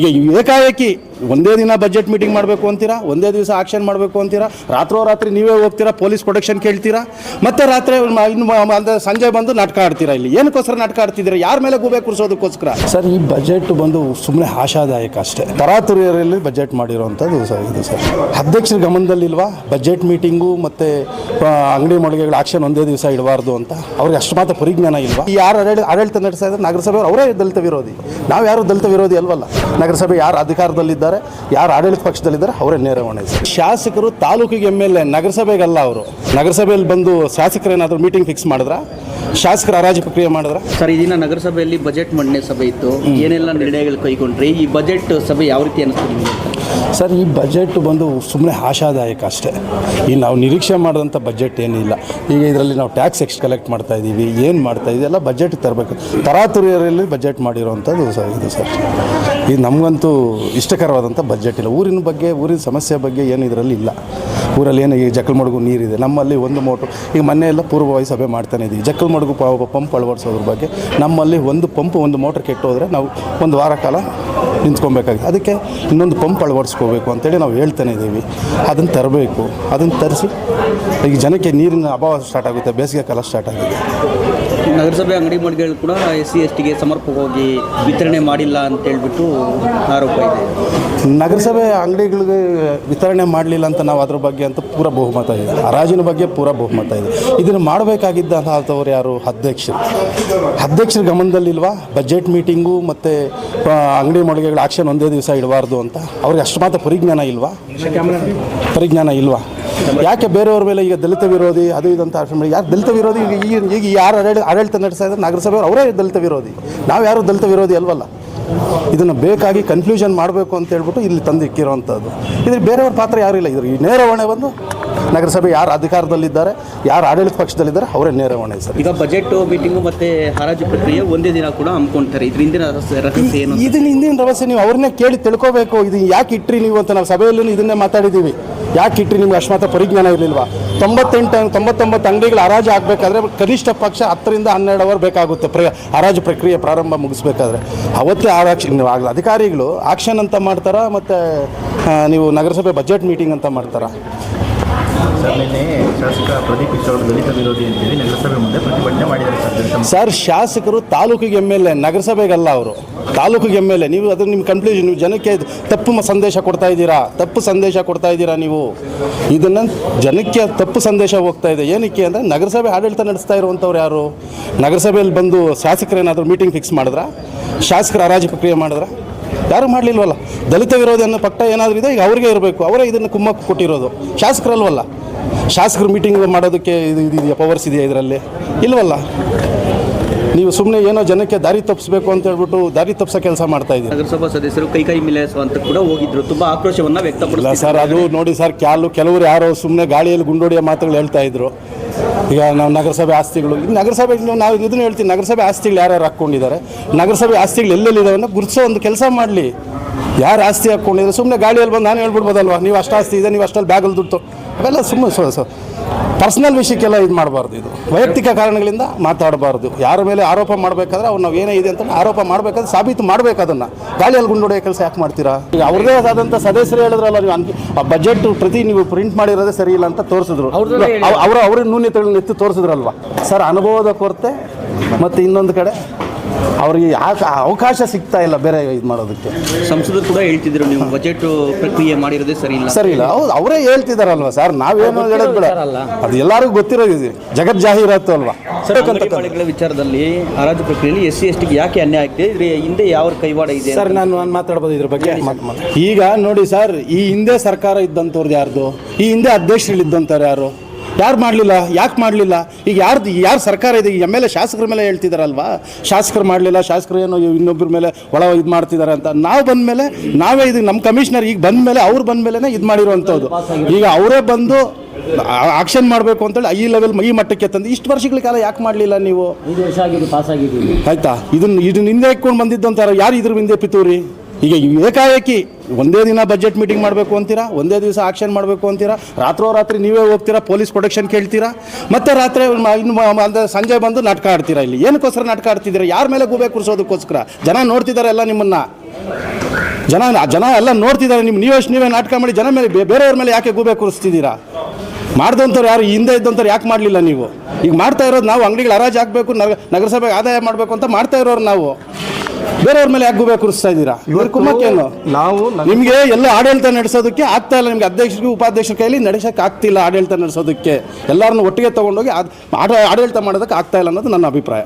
ಈಗ ಏಕಾಏಕಿ ಒಂದೇ ದಿನ ಬಜೆಟ್ ಮೀಟಿಂಗ್ ಮಾಡಬೇಕು ಅಂತೀರಾ? ಒಂದೇ ದಿವಸ ಆಕ್ಷನ್ ಮಾಡಬೇಕು ಅಂತೀರಾ? ರಾತ್ರೋರಾತ್ರಿ ನೀವೇ ಹೋಗ್ತೀರಾ? ಪೊಲೀಸ್ ಪ್ರೊಟೆಕ್ಷನ್ ಕೇಳ್ತೀರಾ? ಮತ್ತೆ ರಾತ್ರಿ ಇನ್ನು ಅಂದರೆ ಸಂಜೆ ಬಂದು ನಾಟಕ ಆಡ್ತೀರಾ ಇಲ್ಲಿ? ಏನಕ್ಕೋಸ್ಕರ ನಾಟಕ ಆಡ್ತಿದ್ದೀರಾ? ಯಾರ ಮೇಲೆ ಗೂಬೆ ಕುರ್ಸೋದಕ್ಕೋಸ್ಕರ? ಸರ್, ಈ ಬಜೆಟ್ ಬಂದು ಸುಮ್ಮನೆ ಆಶಾದಾಯಕ ಅಷ್ಟೇ. ತರಾತುರಿಯರಲ್ಲಿ ಬಜೆಟ್ ಮಾಡಿರೋವಂಥದ್ದು ಸರ್ ಇದು ಸರ್. ಅಧ್ಯಕ್ಷರ ಗಮನದಲ್ಲಿಲ್ವಾ? ಬಜೆಟ್ ಮೀಟಿಂಗು ಮತ್ತು ಅಂಗಡಿ ಮಳಿಗೆಗಳ ಆಕ್ಷನ್ ಒಂದೇ ದಿವಸ ಇಡಬಾರ್ದು ಅಂತ. ಅವ್ರಿಗೆ ಅಷ್ಟು ಮಾತ್ರ ಪರಿಜ್ಞಾನ ಇಲ್ವಾ? ಯಾರು ಆಡಳಿತ ನಡೆಸ್ತಾ ಇದ್ದಾರೆ? ನಗರಸಭೆಯವರು ಅವರೇ ದಲಿತ ವಿರೋಧಿ. ನಾವು ಯಾರು ದಲಿತ ವಿರೋಧಿ ಅಲ್ವಲ್ಲ? ನಗರಸಭೆ ಯಾರು ಅಧಿಕಾರದಲ್ಲಿದ್ದಾರೆ ಯಾರು ಆಡಳಿತ ಪಕ್ಷದಲ್ಲಿದ್ದಾರೆ ಅವರೇ ನೇರ ಹೊಣೆ ಶಾಸಕರು ತಾಲೂಕಿಗೆ ಎಂ ಎಲ್ ಎ ನಗರಸಭೆಗಲ್ಲ ಅವರು. ನಗರಸಭೆಯಲ್ಲಿ ಬಂದು ಶಾಸಕರೇನಾದರೂ ಮೀಟಿಂಗ್ ಫಿಕ್ಸ್ ಮಾಡಿದ್ರ? ಶಾಸಕರ ಹರಾಜು ಪ್ರಕ್ರಿಯೆ ಮಾಡಿದ್ರ? ಸರ್ ಈ ದಿನ ನಗರಸಭೆಯಲ್ಲಿ ಬಜೆಟ್ ಮಂಡನೆ ಸಭೆ ಇತ್ತು. ಏನೆಲ್ಲ ನಿರ್ಣಯಗಳು ಕೈಗೊಂಡ್ರಿ? ಈ ಬಜೆಟ್ ಸಭೆ ಯಾವ ರೀತಿ ಅನಿಸ್ತು ನಿಮಗೆ? ಸರ್ ಈ ಬಜೆಟ್ ಬಂದು ಸುಮ್ಮನೆ ಆಶಾದಾಯಕ ಅಷ್ಟೇ. ಈ ನಾವು ನಿರೀಕ್ಷೆ ಮಾಡಿದಂಥ ಬಜೆಟ್ ಏನಿಲ್ಲ. ಈಗ ಇದರಲ್ಲಿ ನಾವು ಟ್ಯಾಕ್ಸ್ ಎಕ್ಸ್ ಕಲೆಕ್ಟ್ ಮಾಡ್ತಾ ಇದ್ದೀವಿ ಏನು ಮಾಡ್ತಾ ಇದೆಲ್ಲ ಎಲ್ಲ ಬಜೆಟ್ ತರಬೇಕು. ತರಾತುರಿಯರಲ್ಲಿ ಬಜೆಟ್ ಮಾಡಿರೋವಂಥದ್ದು ಸರ್ ಇದು ಸರ್. ಇದು ನಮಗಂತೂ ಇಷ್ಟಕರವಾದಂಥ ಬಜೆಟ್ ಇಲ್ಲ. ಊರಿನ ಬಗ್ಗೆ, ಊರಿನ ಸಮಸ್ಯೆ ಬಗ್ಗೆ ಏನು ಇದರಲ್ಲಿ ಇಲ್ಲ. ಊರಲ್ಲಿ ಏನು ಈಗ ಜಕ್ಕಲ್ಮಡ್ಗು ನೀರಿದೆ. ನಮ್ಮಲ್ಲಿ ಒಂದು ಮೋಟ್ರು ಈಗ ಮೊನ್ನೆ ಎಲ್ಲ ಪೂರ್ವವಾಗಿ ಸಭೆ ಮಾಡ್ತಾನೆ ಇದ್ದೀವಿ. ಜಕ್ಕಲ್ಮಡುಗು ಪಂಪ್ ಅಳವಡಿಸೋದ್ರ ಬಗ್ಗೆ ನಮ್ಮಲ್ಲಿ ಒಂದು ಪಂಪ್, ಒಂದು ಮೋಟ್ರ್ ಕೆಟ್ಟೋದ್ರೆ ನಾವು ಒಂದು ವಾರ ಕಾಲ ನಿಂತ್ಕೊಬೇಕಾಗಿದೆ ಅದಕ್ಕೆ ಇನ್ನೊಂದು ಪಂಪ್ ಅಳವಡಿಸ್ಕೋಬೇಕು ಅಂತೇಳಿ ನಾವು ಹೇಳ್ತಾನೆ ಇದ್ದೀವಿ. ಅದನ್ನು ತರಬೇಕು. ಅದನ್ನು ತರಿಸಿ ಈಗ ಜನಕ್ಕೆ ನೀರಿನ ಅಭಾವ ಸ್ಟಾರ್ಟ್ ಆಗುತ್ತೆ ಬೇಸಿಗೆ ಕಾಲ ಸ್ಟಾರ್ಟ್ ಆಗುತ್ತೆ ನಗರಸಭೆ ಅಂಗಡಿ ಮಳಿಗೆಗಳು ಕೂಡ ಎಸ್ ಸಿ ಎಸ್ ಟಿಗೆ ಸಮರ್ಪಕವಾಗಿ ವಿತರಣೆ ಮಾಡಿಲ್ಲ ಅಂತ ಹೇಳ್ಬಿಟ್ಟು ಆರೋಪ ಇದೆ. ನಗರಸಭೆ ಅಂಗಡಿಗಳಿಗೆ ವಿತರಣೆ ಮಾಡಲಿಲ್ಲ ಅಂತ ನಾವು ಅದ್ರ ಬಗ್ಗೆ ಅಂತ ಪೂರ ಬಹುಮತ ಇದೆ. ಹರಾಜಿನ ಬಗ್ಗೆ ಪೂರ ಬಹುಮತ ಇದೆ. ಇದನ್ನು ಮಾಡಬೇಕಾಗಿದ್ದಂಥವ್ರು ಯಾರು? ಅಧ್ಯಕ್ಷರು. ಅಧ್ಯಕ್ಷರ ಗಮನದಲ್ಲಿಲ್ವಾ? ಬಜೆಟ್ ಮೀಟಿಂಗು ಮತ್ತು ಅಂಗಡಿ ಮಳಿಗೆಗಳ ಆಕ್ಷನ್ ಒಂದೇ ದಿವಸ ಇಡಬಾರ್ದು ಅಂತ. ಅವ್ರಿಗೆ ಅಷ್ಟು ಮಾತ್ರ ಪರಿಜ್ಞಾನ ಇಲ್ವಾ? ಪರಿಜ್ಞಾನ ಇಲ್ವಾ? ಯಾಕೆ ಬೇರೆಯವ್ರ ಮೇಲೆ ಈಗ ದಲಿತ ವಿರೋಧಿ, ಅದು ಇದಂತ ಆಶ್ರಮ ಯಾರು ದಲಿತ ವಿರೋಧಿ? ಈಗ ಈಗ ಯಾರು ಆಡಳಿತ ಆಡಳಿತ ನಡೆಸ್ತಾ ಇದ್ದಾರೆ, ನಗರಸಭೆಯವರು ಅವರೇ ದಲಿತ ವಿರೋಧಿ. ನಾವು ಯಾರು ದಲಿತ ವಿರೋಧಿ ಅಲ್ವಲ್ಲ? ಇದನ್ನು ಬೇಕಾಗಿ ಕನ್ಫ್ಯೂಷನ್ ಮಾಡಬೇಕು ಅಂತ ಹೇಳ್ಬಿಟ್ಟು ಇಲ್ಲಿ ತಂದು ಇಕ್ಕಿರೋವಂಥದ್ದು ಇದ್ರ ಬೇರೆಯವ್ರ ಪಾತ್ರ ಯಾರೂ ಇಲ್ಲ. ಇದ್ರ ಈ ನೇರ ಹೊಣೆ ಬಂದು ನಗರಸಭೆ ಯಾರು ಅಧಿಕಾರದಲ್ಲಿದ್ದಾರೆ ಯಾರು ಆಡಳಿತ ಪಕ್ಷದಲ್ಲಿದ್ದಾರೆ ಅವರೇ ನೇರ ಹೊಣೆ ಸರ್. ಈಗ ಬಜೆಟ್ ಮೀಟಿಂಗು ಮತ್ತೆ ಹರಾಜು ಪ್ರಕ್ರಿಯೆ ಒಂದೇ ದಿನ ಕೂಡ ಹಮ್ಮಿಕೊಳ್ತಾರೆ ಇದ್ರ ಹಿಂದಿನ ರಹಸ್ಯ ಏನು? ಇದನ್ನ ಹಿಂದಿನ ರಹಸ್ಯ ನೀವು ಅವ್ರನ್ನೇ ಕೇಳಿ ತಿಳ್ಕೋಬೇಕು. ಇದು ಯಾಕೆ ಇಟ್ರಿ ನೀವು ಅಂತ ನಾವು ಸಭೆಯಲ್ಲೂ ಇದನ್ನೇ ಮಾತಾಡಿದ್ದೀವಿ ಯಾಕೆ ಇಟ್ರಿ ನಿಮ್ಗೆ ಅಷ್ಟು ಮಾತ್ರ ಪರಿಜ್ಞಾನ ಇರಲಿಲ್ವಾ? ತೊಂಬತ್ತೆಂಟು ತೊಂಬತ್ತೊಂಬತ್ತು ಅಂಗಡಿಗಳು ಹರಾಜು ಆಗಬೇಕಾದ್ರೆ ಕನಿಷ್ಠ ಪಕ್ಷ ಹತ್ತರಿಂದ ಹನ್ನೆರಡು ಅವರ್ ಬೇಕಾಗುತ್ತೆ. ಪ್ರ ಹರಾಜು ಪ್ರಕ್ರಿಯೆ ಪ್ರಾರಂಭ ಮುಗಿಸ್ಬೇಕಾದ್ರೆ. ಅವತ್ತೇ ಆಕ್ಷನ್ ಅಧಿಕಾರಿಗಳು ಆಕ್ಷನ್ ಅಂತ ಮಾಡ್ತಾರಾ ಮತ್ತು ನೀವು ನಗರಸಭೆ ಬಜೆಟ್ ಮೀಟಿಂಗ್ ಅಂತ ಮಾಡ್ತಾರಾ? ಸರ್ ನಿನ್ನೆ ಶಾಸಕ ಪ್ರದೀಪ್ ದಲಿತ ವಿರೋಧಿ ಅಂತೇಳಿ ನಗರಸಭೆ ಮುಂದೆ ಪ್ರತಿಭಟನೆ ಮಾಡಿದ್ದಾರೆ ಸರ್. ಶಾಸಕರು ತಾಲೂಕಿಗೆ ಎಂ ಎಲ್ ಎ ನಗರಸಭೆಗಲ್ಲ ಅವರು. ತಾಲೂಕಿಗೆ ಎಂ ಎಲ್ ಎ ನೀವು ಅದ್ರ ನಿಮ್ಮ ಕಂಪ್ಲೀಷನ್ ನೀವು ಜನಕ್ಕೆ ತಪ್ಪು ಸಂದೇಶ ಕೊಡ್ತಾ ಇದ್ದೀರಾ? ತಪ್ಪು ಸಂದೇಶ ಕೊಡ್ತಾ ಇದ್ದೀರಾ ನೀವು? ಇದನ್ನು ಜನಕ್ಕೆ ತಪ್ಪು ಸಂದೇಶ ಹೋಗ್ತಾ ಇದೆ. ಏನಕ್ಕೆ ಅಂದರೆ ನಗರಸಭೆ ಆಡಳಿತ ನಡೆಸ್ತಾ ಇರುವಂಥವ್ರು ಯಾರು? ನಗರಸಭೆಯಲ್ಲಿ ಬಂದು ಶಾಸಕರು ಏನಾದರೂ ಮೀಟಿಂಗ್ ಫಿಕ್ಸ್ ಮಾಡಿದ್ರ? ಶಾಸಕರ ಹರಾಜು ಪ್ರಕ್ರಿಯೆ ಮಾಡಿದ್ರ? ಯಾರು ಮಾಡಲಿಲ್ವಲ್ಲ? ದಲಿತ ವಿರೋಧಿ ಅನ್ನೋ ಪಟ್ಟ ಏನಾದರೂ ಇದೆ? ಈಗ ಅವ್ರಿಗೆ ಇರಬೇಕು. ಅವರೇ ಇದನ್ನು ಕುಮ್ಮಕ್ಕು ಕೊಟ್ಟಿರೋದು. ಶಾಸಕರಲ್ವಲ್ಲ? ಶಾಸಕರು ಮೀಟಿಂಗ್ ಮಾಡೋದಕ್ಕೆ ಇದು ಇದು ಇದೆಯಾ? ಪವರ್ಸ್ ಇದೆಯಾ ಇದರಲ್ಲಿ? ಇಲ್ವಲ್ಲ? ನೀವು ಸುಮ್ಮನೆ ಏನೋ ಜನಕ್ಕೆ ದಾರಿ ತಪ್ಪಿಸಬೇಕು ಅಂತ ಹೇಳ್ಬಿಟ್ಟು ದಾರಿ ತಪ್ಪಿಸೋ ಕೆಲಸ ಮಾಡ್ತಾ ಇದ್ದೀವಿ ನಗರಸಭಾ ಸದಸ್ಯರು ಕೈ ಕೈ ಅಂತ ಕೂಡ ಹೋಗಿದ್ರು. ತುಂಬ ಆಕ್ರೋಶವನ್ನು ವ್ಯಕ್ತಪಡಿಸಿಲ್ಲ ಸರ್ ಅದು ನೋಡಿ ಸರ್ ಕ್ಯಾಲು ಕೆಲವರು ಯಾರೋ ಸುಮ್ಮನೆ ಗಾಳಿಯಲ್ಲಿ ಗುಂಡೋಡಿಯ ಮಾತುಗಳು ಹೇಳ್ತಾ ಇದ್ರು. ಈಗ ನಾವು ನಗರಸಭೆ ಆಸ್ತಿಗಳು ನಗರಸಭೆ ನಾವು ಇದನ್ನು ಹೇಳ್ತೀವಿ ನಗರಸಭೆ ಆಸ್ತಿಗಳು ಯಾರ್ಯಾರು ಹಾಕ್ಕೊಂಡಿದ್ದಾರೆ? ನಗರಸಭೆ ಆಸ್ತಿಗಳು ಎಲ್ಲೆಲ್ಲಿದ್ದಾವೆ ಅಂತ ಗುರುತಿಸೋ ಒಂದು ಕೆಲಸ ಮಾಡಲಿ. ಯಾರು ಆಸ್ತಿ ಹಾಕ್ಕೊಂಡಿದ್ದಾರೆ? ಸುಮ್ಮನೆ ಗಾಳಿಯಲ್ಲಿ ಬಂದು ನಾನು ಹೇಳ್ಬಿಡ್ಬೋದಲ್ವಾ? ನೀವು ಅಷ್ಟು ಆಸ್ತಿ ಇದೆ ನೀವು ಅಷ್ಟಲ್ಲಿ ಬ್ಯಾಗಲ್ಲಿ ದುಡ್ಡು ಅವೆಲ್ಲ ಸುಮ್ಮನೆ ಸೊ ಪರ್ಸ್ನಲ್ ವಿಷಯಕ್ಕೆಲ್ಲ ಇದು ಮಾಡಬಾರ್ದು ಇದು. ವೈಯಕ್ತಿಕ ಕಾರಣಗಳಿಂದ ಮಾತಾಡಬಾರ್ದು. ಯಾರ ಮೇಲೆ ಆರೋಪ ಮಾಡಬೇಕಾದ್ರೆ ಅವ್ರು ನಾವು ಏನೇ ಇದೆ ಅಂತ ಆರೋಪ ಮಾಡಬೇಕಾದ್ರೆ ಸಾಬೀತು ಮಾಡಬೇಕು ಅದನ್ನು. ಗಾಳಿಯಲ್ಲಿ ಗುಂಡೊಡೆಯೋ ಕೆಲಸ ಯಾಕೆ ಮಾಡ್ತೀರಾ? ಈಗ ಅವ್ರದೇ ಆದಂಥ ಸದಸ್ಯರು ಹೇಳಿದ್ರಲ್ಲ ನೀವು ಆ ಬಜೆಟ್ ಪ್ರತಿ ನೀವು ಪ್ರಿಂಟ್ ಮಾಡಿರೋದೇ ಸರಿ ಇಲ್ಲ ಅಂತ ತೋರಿಸಿದ್ರು. ಅವರ ಅವರ ನ್ಯೂನ್ಯತೆಗಳನ್ನ ಎತ್ತಿ ತೋರಿಸಿದ್ರಲ್ವಾ. ಸರ್ ಅನುಭವದ ಕೊರತೆ ಮತ್ತು ಇನ್ನೊಂದು ಕಡೆ ಅವ್ರಿಗೆ ಯಾಕೆ ಅವಕಾಶ ಸಿಗ್ತಾ ಇಲ್ಲ ಬೇರೆ ಇದು ಮಾಡೋದಕ್ಕೆ. ಸಂಸದರು ಕೂಡ ಹೇಳ್ತಿದ್ರು ನೀವು ಬಜೆಟ್ ಪ್ರಕ್ರಿಯೆ ಮಾಡಿರೋದೇ ಸರಿ ಇಲ್ಲ ಸರಿ ಇಲ್ಲ. ಹೌದು ಅವರೇ ಹೇಳ್ತಿದಾರಲ್ವಾ ಸರ್? ನಾವೇನು ಹೇಳೋದು ಬೇಡ. ಅದು ಎಲ್ಲರಿಗೂ ಗೊತ್ತಿರೋದು ಜಗತ್ ಜಾಹೀರಾತು ಅಲ್ವಾ? ಮಾಲೀಕರ ವಿಚಾರದಲ್ಲಿ ಹರಾಜು ಪ್ರಕ್ರಿಯೆಯಲ್ಲಿ ಎಸ್ ಸಿ ಎಸ್ ಟಿಗೆ ಯಾಕೆ ಅನ್ಯಾಯ ಆಗ್ತಿದೆ? ಇದ್ರ ಹಿಂದೆ ಯಾವ ಕೈವಾಡ ಇದೆ ಸರ್ ನಾನು ನಾನು ಮಾತಾಡ್ಬೋದು ಇದ್ರ ಬಗ್ಗೆ. ಈಗ ನೋಡಿ ಸರ್ ಈ ಹಿಂದೆ ಸರ್ಕಾರ ಇದ್ದಂಥವ್ರದ್ದು ಯಾರ್ದು? ಈ ಹಿಂದೆ ಅಧ್ಯಕ್ಷರು ಇದ್ದಂಥವ್ರು ಯಾರು? ಯಾರು ಮಾಡಲಿಲ್ಲ ಯಾಕೆ ಮಾಡಲಿಲ್ಲ? ಈಗ ಯಾರ್ದು ಯಾರು ಸರ್ಕಾರ ಇದೆ? ಎಂ ಎಲ್ ಎ ಶಾಸಕರ ಮೇಲೆ ಹೇಳ್ತಿದಾರಲ್ವಾ? ಶಾಸಕರು ಮಾಡಲಿಲ್ಲ ಶಾಸಕರು ಏನೋ ಇನ್ನೊಬ್ಬರ ಮೇಲೆ ಒಳ ಇದು ಮಾಡ್ತಿದ್ದಾರೆ ಅಂತ. ನಾವು ಬಂದ ಮೇಲೆ ನಾವೇ ಇದು ನಮ್ಮ ಕಮಿಷನರ್ ಈಗ ಬಂದ ಮೇಲೆ ಅವ್ರು ಬಂದ ಮೇಲೆ ಇದು ಮಾಡಿರುವಂಥದ್ದು ಈಗ ಅವರೇ ಬಂದು ಆಕ್ಷನ್ ಮಾಡಬೇಕು ಅಂತೇಳಿ ಈ ಲೆವೆಲ್ ಈ ಮಟ್ಟಕ್ಕೆ ತಂದು ಇಷ್ಟು ವರ್ಷಗಳ ಕಾಲ ಯಾಕೆ ಮಾಡಲಿಲ್ಲ ನೀವು? ಐದು ವರ್ಷ ಆಗಿದೆ ಪಾಸ್ ಆಗಿದ್ದೀವಿ. ಆಯ್ತಾ? ಇದನ್ನು ಇದನ್ನ ಹಿಂದೆ ಇಟ್ಕೊಂಡು ಬಂದಿದ್ದಂತಾರ ಯಾರು ಇದ್ರ ಹಿಂದೆ ಪಿತೂರಿ? ಈಗ ಏಕಾಏಕಿ ಒಂದೇ ದಿನ ಬಜೆಟ್ ಮೀಟಿಂಗ್ ಮಾಡಬೇಕು ಅಂತೀರಾ? ಒಂದೇ ದಿವಸ ಆಕ್ಷನ್ ಮಾಡಬೇಕು ಅಂತೀರಾ? ರಾತ್ರೋರಾತ್ರಿ ನೀವೇ ಹೋಗ್ತೀರಾ? ಪೊಲೀಸ್ ಪ್ರೊಟೆಕ್ಷನ್ ಕೇಳ್ತೀರಾ? ಮತ್ತೆ ರಾತ್ರಿ ಮ- ಸಂಜೆ ಬಂದು ನಾಟಕ ಆಡ್ತೀರಾ ಇಲ್ಲಿ? ಏನಕ್ಕೋಸ್ಕರ ನಾಟಕ ಆಡ್ತಿದ್ದೀರಾ? ಯಾರ ಮೇಲೆ ಗೂಬೆ ಕೂರಿಸೋದಕ್ಕೋಸ್ಕರ? ಜನ ನೋಡ್ತಿದ್ದಾರೆ ಎಲ್ಲ ನಿಮ್ಮನ್ನ. ಜನ ಜನ ಎಲ್ಲ ನೋಡ್ತಿದ್ದಾರೆ ನಿಮ್ಮ ನೀವೇ ನೀವೇ ನಾಟಕ ಮಾಡಿ ಜನ ಮೇಲೆ ಬೇರೆಯವ್ರ ಮೇಲೆ ಯಾಕೆ ಗೂಬೆ ಕೂರಿಸ್ತಿದ್ದೀರಾ? ಮಾಡ್ದಂಥವ್ರು ಯಾರು, ಹಿಂದೆ ಇದ್ದಂಥವ್ರು ಯಾಕೆ ಮಾಡಲಿಲ್ಲ ನೀವು? ಈಗ ಮಾಡ್ತಾ ಇರೋದು ನಾವು ಅಂಗಡಿಗಳು ಹರಾಜು ಹಾಕಬೇಕು ನಗರಸಭೆಗೆ ಆದಾಯ ಮಾಡಬೇಕು ಅಂತ ಮಾಡ್ತಾ ಇರೋರು ನಾವು. ಬೇರೆಯವ್ರ ಮೇಲೆ ಯಾಕೆ ಗುಬೆ ಕೂರಿಸ್ತಾ ಇದ್ದೀರಾ? ಇವ್ರ ಕುಮ್ಮಕ್ಕೇನು? ನಾವು ನಿಮಗೆ ಎಲ್ಲ ಆಡಳಿತ ನಡೆಸೋದಕ್ಕೆ ಆಗ್ತಾ ಇಲ್ಲ ನಿಮಗೆ ಅಧ್ಯಕ್ಷರಿಗೆ ಉಪಾಧ್ಯಕ್ಷರ ಕೈಲಿ ನಡೆಸಕ್ಕೆ ಆಗ್ತಿಲ್ಲ ಆಡಳಿತ ನಡೆಸೋದಕ್ಕೆ. ಎಲ್ಲರನ್ನು ಒಟ್ಟಿಗೆ ತೊಗೊಂಡೋಗಿ ಆಡ್- ಆಡ- ಆಡಳಿತ ಮಾಡೋದಕ್ಕೆ ಆಗ್ತಾ ಇಲ್ಲ ಅನ್ನೋದು ನನ್ನ ಅಭಿಪ್ರಾಯ.